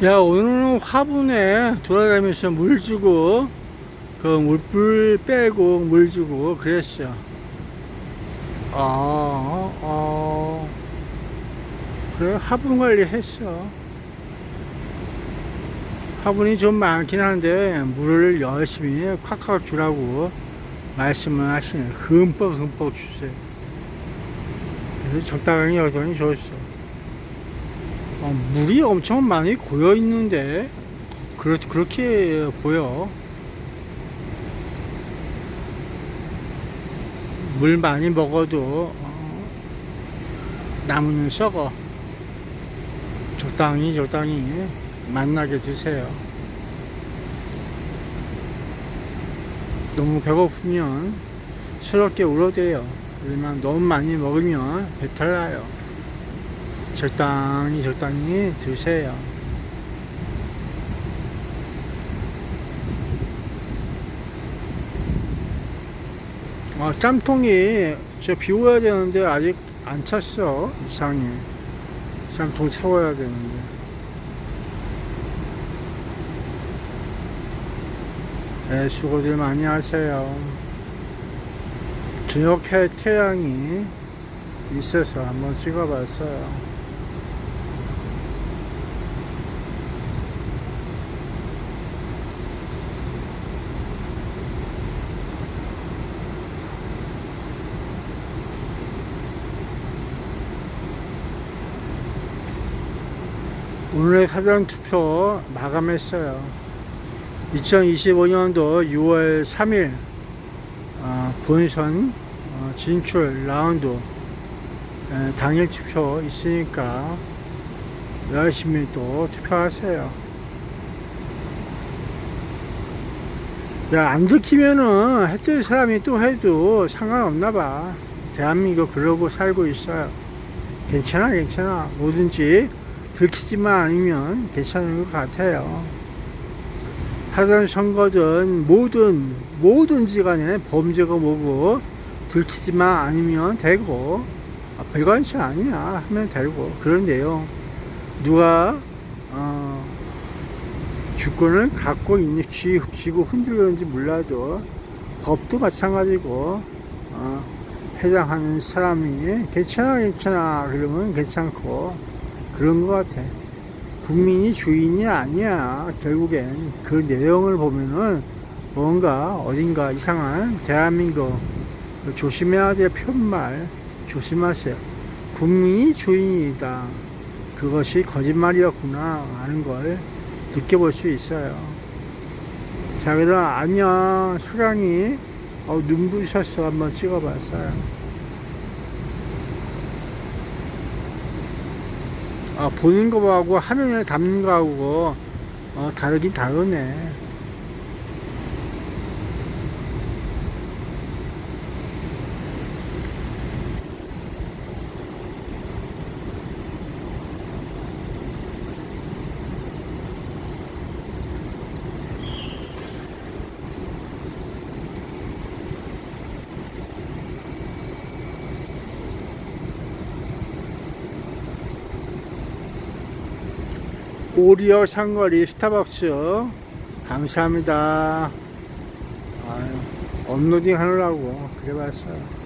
야 오늘은 화분에 돌아다니면서 물 주고 그 물불 빼고 물 주고 그랬어. 아, 아. 그래 화분 관리 했어. 화분이 좀 많긴 한데 물을 열심히 콱콱 주라고 말씀을 하시네. 흠뻑 흠뻑 주세요. 그래서 적당히 여전히 줬어 어, 물이 엄청 많이 고여 있는데 그렇, 그렇게 보여. 물 많이 먹어도 어, 나무는 썩어. 적당히 적당히 만나게 드세요. 너무 배고프면 스럽게 울어대요. 하지만 너무 많이 먹으면 배탈 나요 적당히 적당히 드세요. 아, 짬통이 저 비워야 되는데 아직 안 찼어. 이상해. 짬통 채워야 되는데. 네, 수고들 많이 하세요. 저녁에 태양이 있어서 한번 찍어봤어요. 오늘의 사전투표 마감했어요. 2025년도 6월 3일 어, 본선 어, 진출 라운드 에, 당일 투표 있으니까 열심히 또 투표하세요. 야, 안 들키면은 했던 사람이 또 해도 상관없나 봐. 대한민국 그러고 살고 있어요. 괜찮아, 괜찮아. 뭐든지 들키지만 않으면 괜찮은 것 같아요. 하던 선거든 모든 뭐든지 간에 범죄가 뭐고 들키지만 않으면 되고 아, 별관시 아니야 하면 되고 그런 내용 누가 어, 주권을 갖고 있는 지 쥐고 흔들리는지 몰라도 법도 마찬가지고 어, 해당하는 사람이 괜찮아 괜찮아 그러면 괜찮고 그런 것 같아. 국민이 주인이 아니야. 결국엔 그 내용을 보면은 뭔가 어딘가 이상한 대한민국 조심해야 될 편말 조심하세요. 국민이 주인이다. 그것이 거짓말이었구나 하는 걸 느껴볼 수 있어요. 자, 그럼 안녕. 수량이 어, 눈부셨어. 한번 찍어봤어요. 아, 보는 거하고 화면에 담는 거하고 어, 다르긴 다르네. 오리어 상거리 스타벅스 감사합니다. 아유, 업로딩 하느라고 그래 봤어요.